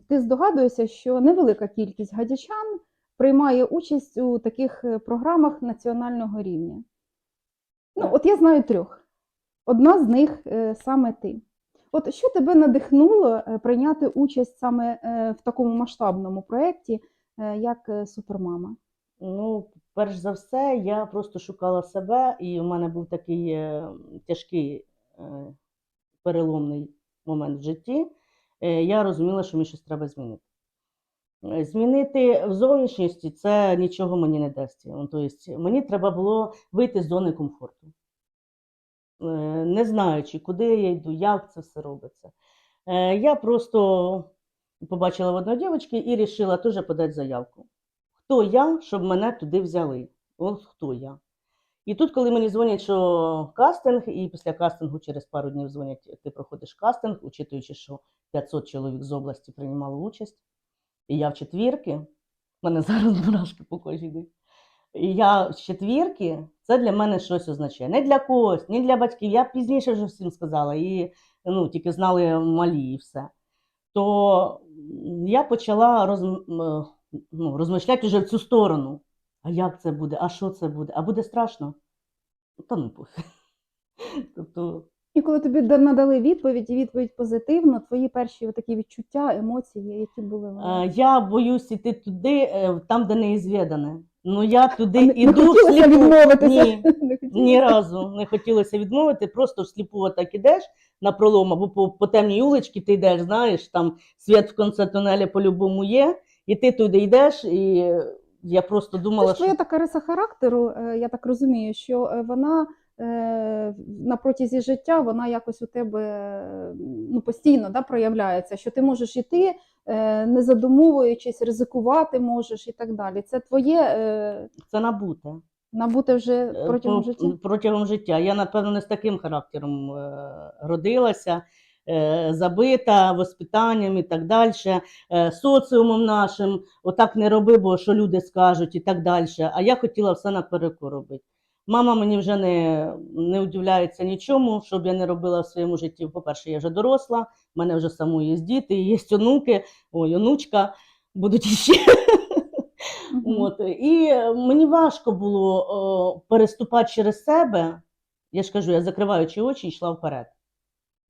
ти здогадуєшся, що невелика кількість гадячан приймає участь у таких е, програмах національного рівня. Ну, от я знаю трьох. Одна з них е, саме ти. От що тебе надихнуло е, прийняти участь саме в такому масштабному проєкті, як Супермама? Ну, перш за все, я просто шукала себе, і у мене був такий тяжкий переломний момент в житті. Е, я розуміла, що мені щось треба змінити. Е, Змінити в зовнішності це нічого мені не дасть. Тобто, мені треба було вийти з зони комфорту. Е, Не знаючи, куди я йду, як це все робиться. Я просто побачила в одної дівчинки і вирішила теж подати заявку хто я, щоб мене туди взяли. От хто я. І тут, коли мені дзвонять, що кастинг, і після кастингу через пару днів дзвонять, ти проходиш кастинг, учитуючи, що 500 чоловік з області приймало участь. І я в четвірки, в мене зараз мурашки по кожі йдуть. І я в четвірки, це для мене щось означає. Не для когось, не для батьків. Я пізніше вже всім сказала, і ну, тільки знали малі і все. То я почала роз, е, ну, розмишляти вже в цю сторону. А як це буде? А що це буде? А буде страшно? Та ну пофіг. Тобто, І коли тобі надали відповідь, і відповідь позитивно, твої перші такі відчуття, емоції, які були вони? е, я боюсь іти туди, е, там, де неізвідане. Ну я туди А не- не іду хотілося всліпу. відмовитися? Ні, Не хотілося? ні разу не хотілося відмовити, просто всліпу так ідеш на пролом, або по, по темній вуличці ти йдеш, знаєш, там світ в кінці тунелі по-любому є, і ти туди йдеш, і я просто Це думала, ж твоя що така риса характеру, е, я так розумію, що е, вона е, на протязі життя вона якось у тебе е, ну, постійно да, проявляється, що ти можеш іти, е, не задумовуючись, ризикувати можеш і так далі. Це твоє е, це набуте. набуте вже протягом по- життя. протягом життя. Я, напевно, не з таким характером е, родилася, забита воспитанням і так далі, е, соціумом нашим, отак не роби, бо що люди скажуть і так далі. А я хотіла все наперекор робити. Мама мені вже не, не удивляється нічому, що я не робила в своєму житті. По-перше, я вже доросла, в мене вже самої є діти, є онуки, ой, онучка, будуть іще. Мгм. От, і е, мені важко було о, переступати через себе. Я ж кажу, я закриваючи очі, йшла вперед.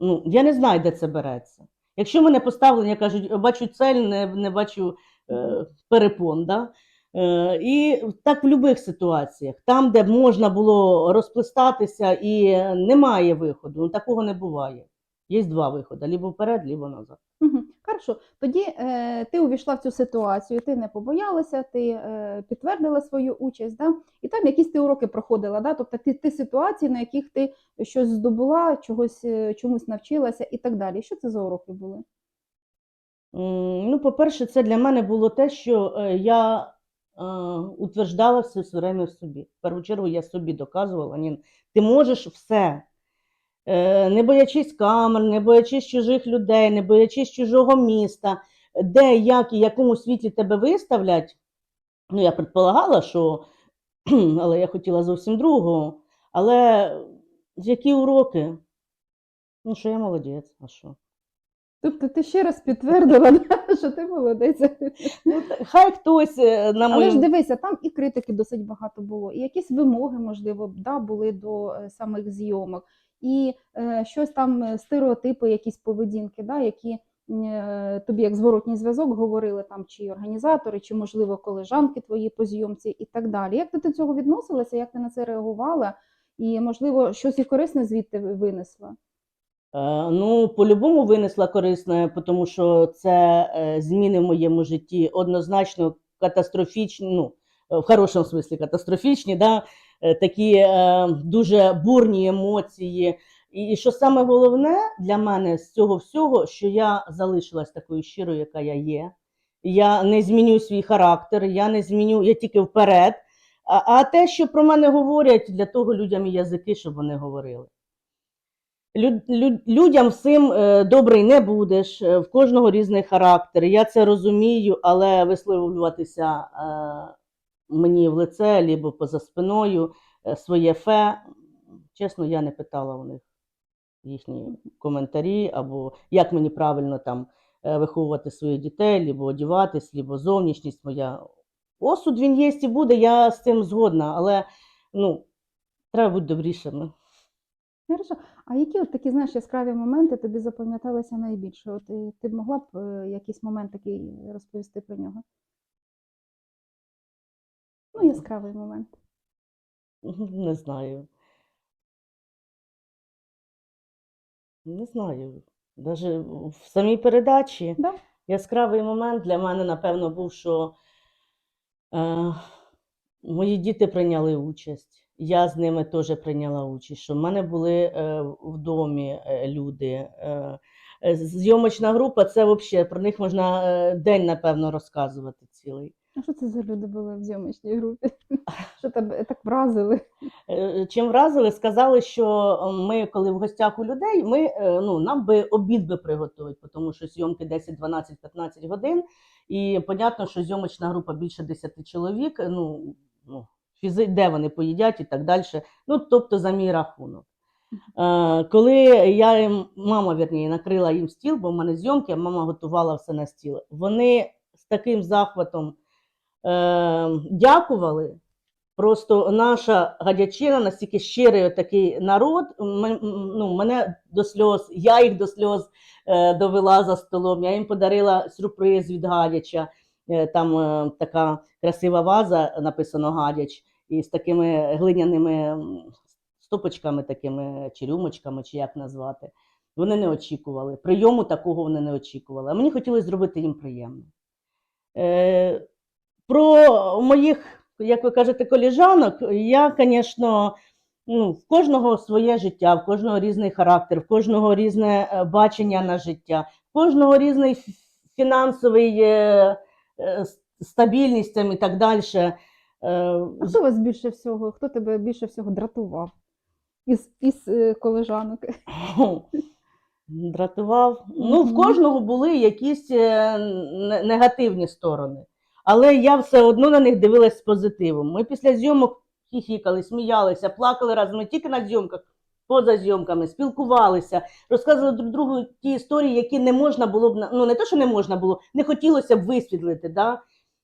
Ну, я не знаю, де це береться. Якщо мене поставлення, я кажу, бачу цель, не, не бачу е, перепон. Да? Е, і так в будь-яких ситуаціях, там, де можна було розплестатися і немає виходу, ну такого не буває. Є два виходи: либо вперед, либо назад. Мгм. Хорошо. Тоді е, ти увійшла в цю ситуацію, ти не побоялася, ти е, підтвердила свою участь, да? і там якісь ти уроки проходила. Да? Тобто ти, ти ситуації, на яких ти щось здобула, чогось, е, чомусь навчилася і так далі. Що це за уроки були? Ну, по-перше, це для мене було те, що е, я е, утверждала все все время в собі. В першу чергу я собі доказувала, ні, ти можеш все. Е, Не боячись камер, не боячись чужих людей, не боячись чужого міста, де, як і якому світлі тебе виставлять. Ну, я предполагала, що, але я хотіла зовсім другого. Але які уроки? Ну, що я молодець, а що? Тобто ти ще раз підтвердила, що ти молодець. Ну, хай хтось е, на Але ж дивися, там і критики досить багато було, і якісь вимоги, можливо, да, були до е, самих зйомок, і е, щось там е, стереотипи, якісь поведінки, да, які е, тобі як зворотній зв'язок говорили там чи організатори, чи, можливо, колежанки твої по зйомці і так далі. Як ти до цього відносилася, як ти на це реагувала? І, можливо, щось і корисне звідти винесла? Ну, по-любому винесла корисне, тому що це зміни в моєму житті однозначно катастрофічні, ну, в хорошому смислі катастрофічні, да? Е, такі е, дуже бурні емоції. І, що саме головне для мене з цього всього, що я залишилась такою щирою, яка я є. Я не зміню свій характер, я не зміню, я тільки вперед. А, а те, що про мене говорять, для того людям і язики, щоб вони говорили. Люд, люд, людям всім е, добрий не будеш, в кожного різний характер. Я це розумію, але висловлюватися мені в лице, либо поза спиною е, своє фе. Чесно, я не питала у них їхні коментарі, або як мені правильно там е, виховувати своїх дітей, либо одіватись, либо зовнішність моя. Осуд він є і буде, я з цим згодна, але ну, треба бути добрішими. Хорошо. А які от такі, знаєш, яскраві моменти тобі запам'яталися найбільше? От ти б могла б е, якийсь момент такий розповісти про нього? Ну, яскравий момент. Не знаю. Не знаю. Даже в самій передачі Да? яскравий момент для мене, напевно, був, що е, мої діти прийняли участь. Я з ними теж прийняла участь. Що в мене були е, в домі е, люди. Е, е, зйомочна група це взагалі про них можна е, день, напевно, розказувати цілий. А що це за люди були в зйомочній групі? Що тебе так вразили? Е, Чим вразили, сказали, що ми, коли в гостях у людей, ми, е, ну, нам би обід би приготувати, тому що зйомки 10, 12, 15 годин. І понятно, що зйомочна група більше 10 чоловік. Ну, ну, фізи, де вони поїдять і так далі. Ну, тобто за мій рахунок. Е, коли я їм, мама вірніше, накрила їм стіл, бо в мене зйомки, а мама готувала все на стіл. Вони з таким захватом е, дякували. Просто наша гадячина настільки щирий такий народ. Ну, мене до сльоз, я їх до сльоз е, довела за столом. Я їм подарила сюрприз від гадяча. Е, там е, така красива ваза, написано гадяч, і з такими глиняними стопочками, такими чи рюмочками, чи як назвати. Вони не очікували. Прийому такого вони не очікували. А мені хотілося зробити їм приємно. Про моїх, як ви кажете, коліжанок, я, звісно, ну, в кожного своє життя, в кожного різний характер, в кожного різне е, бачення на життя, в кожного різний фінансовий е, е, стабільність і так далі. А хто вас більше всього? Хто тебе більше всього дратував? Із, із колежанок? Дратував. Ну, в кожного були якісь негативні сторони. Але я все одно на них дивилась з позитивом. Ми після зйомок хіхікали, сміялися, плакали разом не тільки на зйомках, поза зйомками, спілкувалися, розказували друг другу ті історії, які не можна було б ну не те, що не можна було, не хотілося б висвітлити. Да?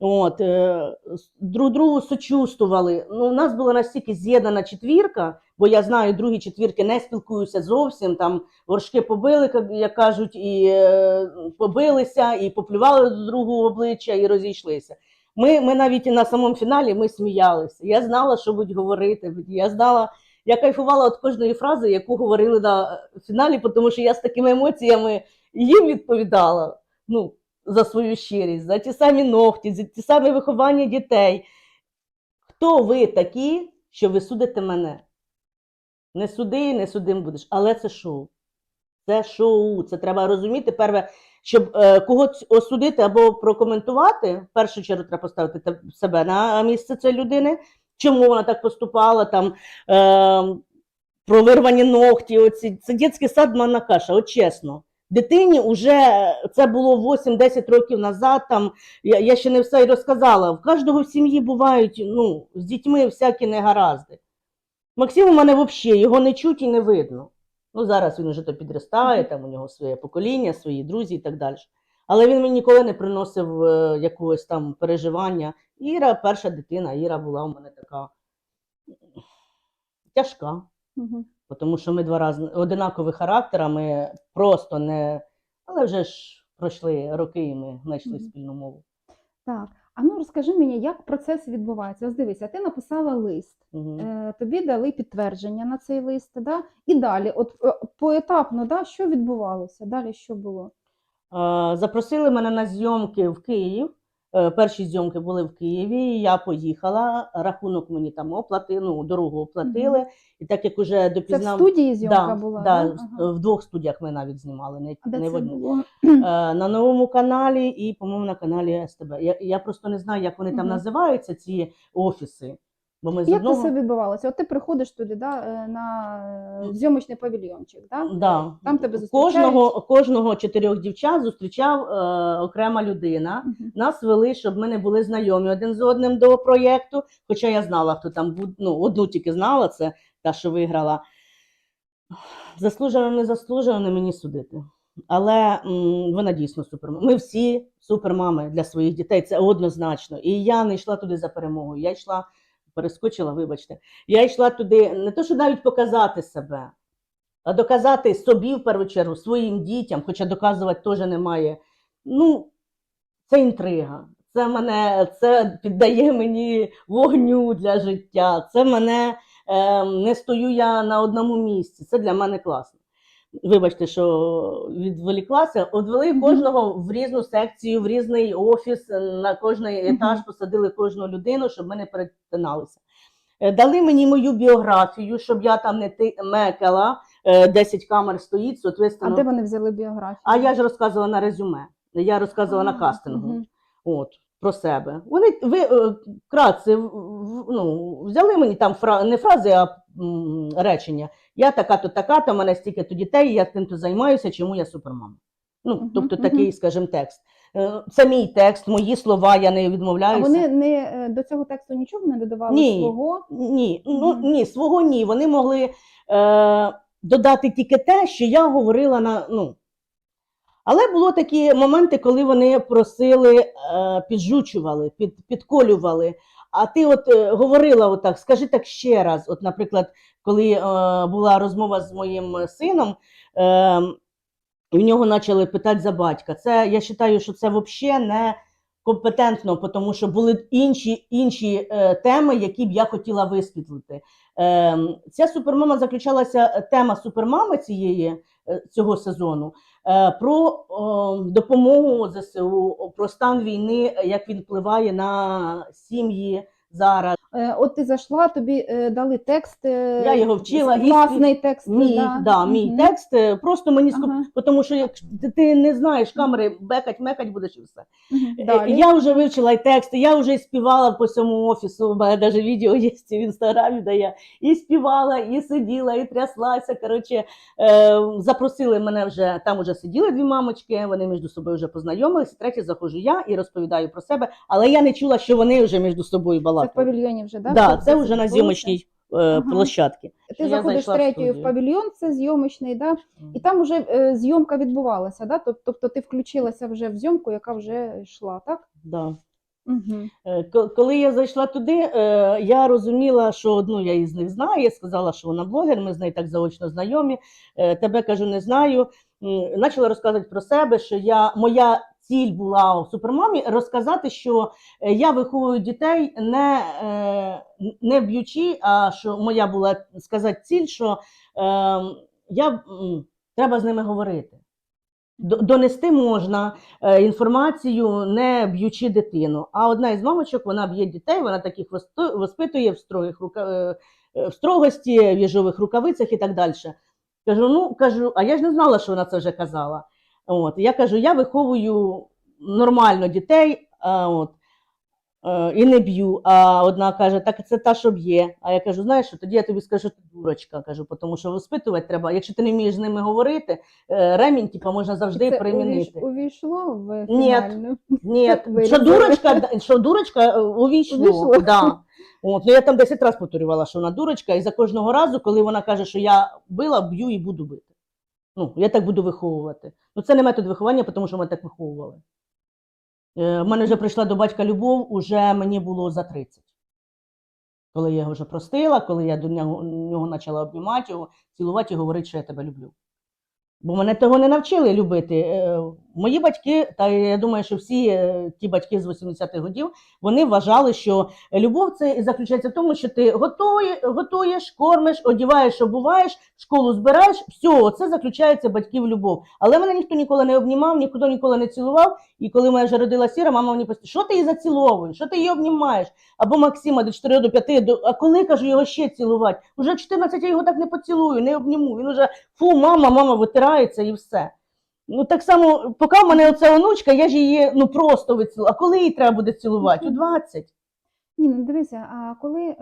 От, е, друг другу сочувствували. Ну, у нас була настільки з'єднана четвірка, бо я знаю, другі четвірки не спілкуються зовсім. Там горшки побили, як- як кажуть, і е, побилися, і поплювали до другого обличчя, і розійшлися. Ми, ми навіть і на самому фіналі ми сміялися. Я знала, що будуть говорити. Я знала, я кайфувала від кожної фрази, яку говорили на фіналі, тому що я з такими емоціями їм відповідала. Ну, за свою щирість, за ті самі ногті, за ті самі виховання дітей. Хто ви такі, що ви судите мене? Не суди, не судим будеш. Але це шоу. Це шоу. Це треба розуміти. Перше, щоб е, когось осудити або прокоментувати, в першу чергу треба поставити себе на місце цієї людини, чому вона так поступала, там, е, про вирвані ногті. Оці. Це дитячий сад манна каша, от чесно. Дитині вже це було 8-10 років назад. Там я, я ще не все й розказала. В кожного в сім'ї бувають ну, з дітьми всякі негаразди. Максим у мене взагалі його не чуть і не видно. Ну, зараз він вже то підростає, там у нього своє покоління, свої друзі і так далі. Але він мені ніколи не приносив е, якогось там переживання. Іра, перша дитина, Іра була у мене така тяжка. Мгм. Тому що ми два рази одинакові характерами, просто не. Але вже ж пройшли роки, і ми знайшли Мгм. спільну мову. Так. А ну розкажи мені, як процес відбувається? Ось дивися, ти написала лист. угу. Е, тобі дали підтвердження на цей лист, да? і далі, от е, поетапно, да, що відбувалося? Далі що було? Запросили мене на зйомки в Київ. Е, Перші зйомки були в Києві. Я поїхала. Рахунок мені там оплатили, ну, дорогу оплатили. І так як уже Це в допізнав. студії зйомка да, була? да, Ага. в двох студіях ми навіть знімали, не, А не в одній. Е, на новому каналі і, по-моєму, на каналі СТБ. Я, я просто не знаю, як вони там угу. називаються, ці офіси. Бо ми з Як це одного... все відбувалося? От ти приходиш туди, да, е, на е, зйомочний павільйончик, да? Да. Там тебе зустрічають? кожного, кожного чотирьох дівчат зустрічав е, окрема людина. Мгм. Нас вели, щоб ми не були знайомі один з одним до проєкту. Хоча я знала, хто там був, ну, одну тільки знала, це та, що виграла. Заслужено, не заслужено, не мені судити. але м, вона дійсно супермама. Ми всі супермами для своїх дітей, це однозначно. І я не йшла туди за перемогою. Я йшла, перескочила, вибачте. Я йшла туди не то, що навіть показати себе, а доказати собі в першу чергу, своїм дітям, хоча доказувати теж немає. Ну, це інтрига. Це мене це піддає мені вогню для життя. Це мене е, не стою я на одному місці. Це для мене класно. Вибачте, що відволіклася. Одвели кожного в різну секцію, в різний офіс, на кожний етаж посадили кожну людину, щоб ми не перетиналися. Е, Дали мені мою біографію, щоб я там не ти мекала. Е, 10 камер стоїть, А соответственно. де вони взяли біографію? А я ж розказувала на резюме. Я розказувала на кастингу. мгм. От, про себе. Вони ви е, вкратце ну, взяли мені там фра, не фрази, а м, речення. Я така-то, така-то, мене стільки-то дітей, я тим-то займаюся, чому я супермама. Ну, тобто мгм. такий, скажімо, текст. Е, Це мій текст, мої слова, я не А відмовляюся. вони не е, до цього тексту нічого не додавали Ні. свого? Ні, ну ні, свого ні. Вони могли е, додати тільки те, що я говорила на. Ну. Але було такі моменти, коли вони просили, е, піджучували, під, підколювали. А ти от е, говорила отак, скажи так ще раз. От, наприклад, коли е, була розмова з моїм сином, е, і в нього почали питати за батька. Це я вважаю, що це взагалі не компетентно, тому що були інші, інші е, теми, які б я хотіла висвітлити. Е, ця супермама заключалася тема супермами цієї е, цього сезону е, про е, допомогу ЗСУ, про стан війни, як він впливає на сім'ї зараз. Е, От ти зайшла, тобі е, дали текст. е, Я його вчила, і Власний текст. Мій, да. да, мій Мгм. текст просто мені ск... Ага. тому що як ти, не знаєш камери, бекать, мекать будеш і все. Далі. Я вже вивчила і тексти, я вже і співала по всьому офісу. У мене навіть відео є в інстаграмі, де я і співала, і сиділа, і тряслася. Коротше, запросили мене вже там. Вже сиділи дві мамочки. Вони між собою вже познайомилися. Третє заходжу я і розповідаю про себе, але я не чула, що вони вже між собою балакали. Павільйоні вже, да? Да, Це це вже на зйомочній е, Ага. площадці. Ти я заходиш зайшла в в павільйон, це зйомочний, да? і там вже е, зйомка відбувалася, да? Тобто ти включилася вже в зйомку, яка вже йшла, так? Да. Угу. Коли я зайшла туди, е, я розуміла, що одну я із них знаю. Я сказала, що вона блогер, ми з нею так заочно знайомі. Тебе кажу, не знаю. М, Почала розказувати про себе, що я моя ціль була у супермамі розказати, що е, я виховую дітей не, е, не б'ючи, а що моя була сказати ціль, що е, я треба з ними говорити. Донести можна е, інформацію, не б'ючи дитину. А одна із мамочок вона б'є дітей, вона таких воспитує в строгих рука... в строгості, в їжових рукавицях і так далі. Кажу, ну кажу, а я ж не знала, що вона це вже казала. От я кажу, я виховую нормально дітей. А, от, е, і не б'ю. А одна каже, так це та, що б'є. А я кажу, знаєш, що тоді я тобі скажу, ти дурочка. Кажу, тому що воспитувати треба. Якщо ти не вмієш з ними говорити, е, ремінь типу, можна завжди це примінити. увійшло в Ні. фінальну? Ні, Вирізали. що дурочка, що дурочка е, увійшло. Увійшло. Да. От, ну я там 10 разів повторювала, що вона дурочка, і за кожного разу, коли вона каже, що я била, б'ю і буду бити. Ну, я так буду виховувати. Ну, це не метод виховання, тому що ми так виховували. Е, в мене вже прийшла до батька любов, уже мені було за 30. Коли я його вже простила, коли я до нього, нього почала обнімати його, цілувати і говорити, що я тебе люблю. Бо мене того не навчили любити. Мої батьки, та я думаю, що всі е, ті батьки з 80-х годів, вони вважали, що любов це і заключається в тому, що ти готує, готуєш, кормиш, одіваєш, обуваєш, школу збираєш. Все, це заключається батьків любов. Але мене ніхто ніколи не обнімав, ніхто ніколи не цілував. І коли мене вже родила сіра, мама мені постійно, що ти її заціловуєш, що ти її обнімаєш? Або Максима до 4 до 5, до... а коли кажу його ще цілувати? Уже в 14 я його так не поцілую, не обніму. Він уже фу, мама, мама витирається і все. Ну так само, поки в мене оця онучка, я ж її ну просто вицілую. А коли її треба буде цілувати? У 20. Ні, ну дивися, а коли е,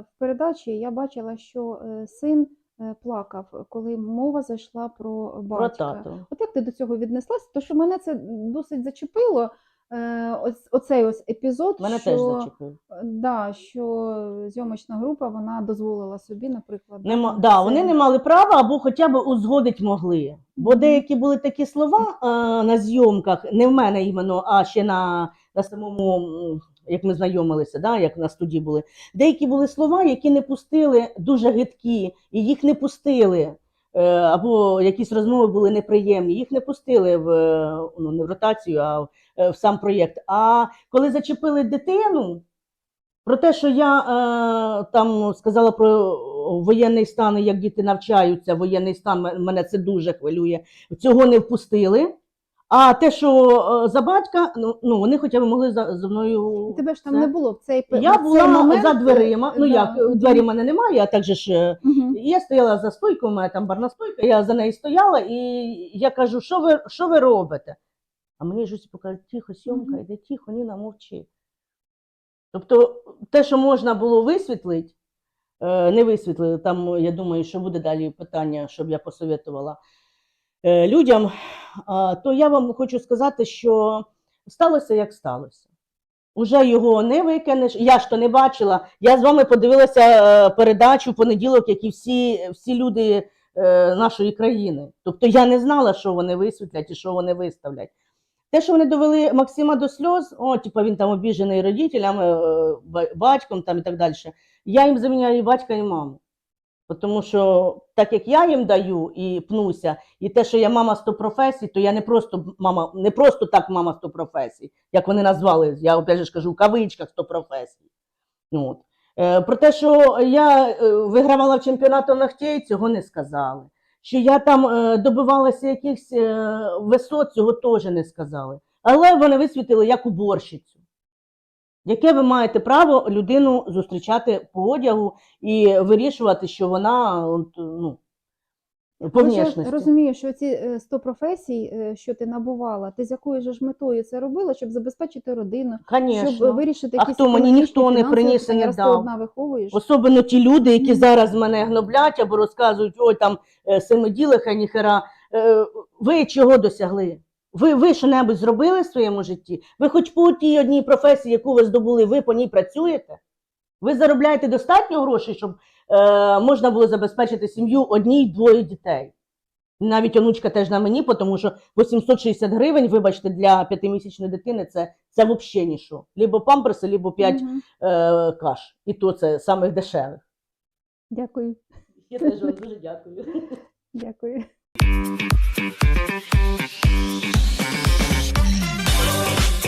в передачі я бачила, що е, син е, плакав, коли мова зайшла про Про батька. тато. От як ти до цього віднеслась? То що мене це досить зачепило. Е, ось, оцей ось епізод, Мене що, теж зачепив. да, що зйомочна група вона дозволила собі, наприклад, Нема, там да, це- вони не мали права або хоча б узгодить могли. Бо деякі були такі слова е, на зйомках, не в мене іменно, а ще на, на самому, як ми знайомилися, да, як на студії були. Деякі були слова, які не пустили, дуже гидкі, і їх не пустили. Е, або якісь розмови були неприємні, їх не пустили в е, ну, не в ротацію, а в, е, в сам проєкт. А коли зачепили дитину, про те, що я е, там сказала про воєнний стан, і як діти навчаються, воєнний стан мене це дуже хвилює. Цього не впустили. А те, що е, за батька, ну, ну вони хоча б могли за, зі мною. Тебе ж там це- не було в цей Я в цей була момент, за дверима. е, Ну да. як, двері в мене немає, а так же ж. і Я стояла за стойкою, у мене там барна стойка, я за нею стояла, і я кажу, що ви, що ви робите? А мені ж покажуть, тихо, сьомка, іди тихо, Ніна, мовчи. Тобто, те, що можна було висвітлити, не висвітлили. Там, я думаю, що буде далі питання, щоб я посоветувала е, людям, то я вам хочу сказати, що сталося, як сталося. Уже його не викинеш. Я ж то не бачила. Я з вами подивилася е, передачу в понеділок, як і всі, всі люди е, нашої країни. Тобто я не знала, що вони висвітлять і що вони виставлять. Те, що вони довели Максима до сльоз, о, типу він там обіжений родителями, е, батьком там і так далі. Я їм заміняю і батька, і маму. Тому що так як я їм даю і пнуся, і те, що я мама 100 професій, то я не просто мама, не просто так мама 100 професій, як вони назвали, я опять же кажу, в кавичках 100 професій. От. Е, про те, що я е, вигравала в чемпіонату ногтей, цього не сказали. Що я там е, добивалася якихось е, висот, цього теж не сказали. Але вони висвітили як уборщицю. Яке ви маєте право людину зустрічати по одягу і вирішувати, що вона ну, по внешності? Я розумію, що ці е, 100 професій, е, що ти набувала, ти з якою ж метою це робила, щоб забезпечити родину, Конечно. щоб вирішити А якісь хто? Мені ніхто не приніс і не дав. одна виховуєш. Особливо ті люди, які Мгм. зараз мене гноблять або розказують, ой, там е, семиділиха, ніхера. Е, Ви чого досягли? Ви, ви що-небудь зробили в своєму житті? Ви хоч по тій одній професії, яку ви здобули, ви по ній працюєте? Ви заробляєте достатньо грошей, щоб е, можна було забезпечити сім'ю одній двоє дітей. Навіть онучка теж на мені, тому що 860 гривень, вибачте, для п'ятимісячної дитини це, це взагалі нічого. Лібо памперси, лібо 5 Мгм. е, каш. І то це самих дешевих. Дякую. Я теж вам дуже дякую. Дякую.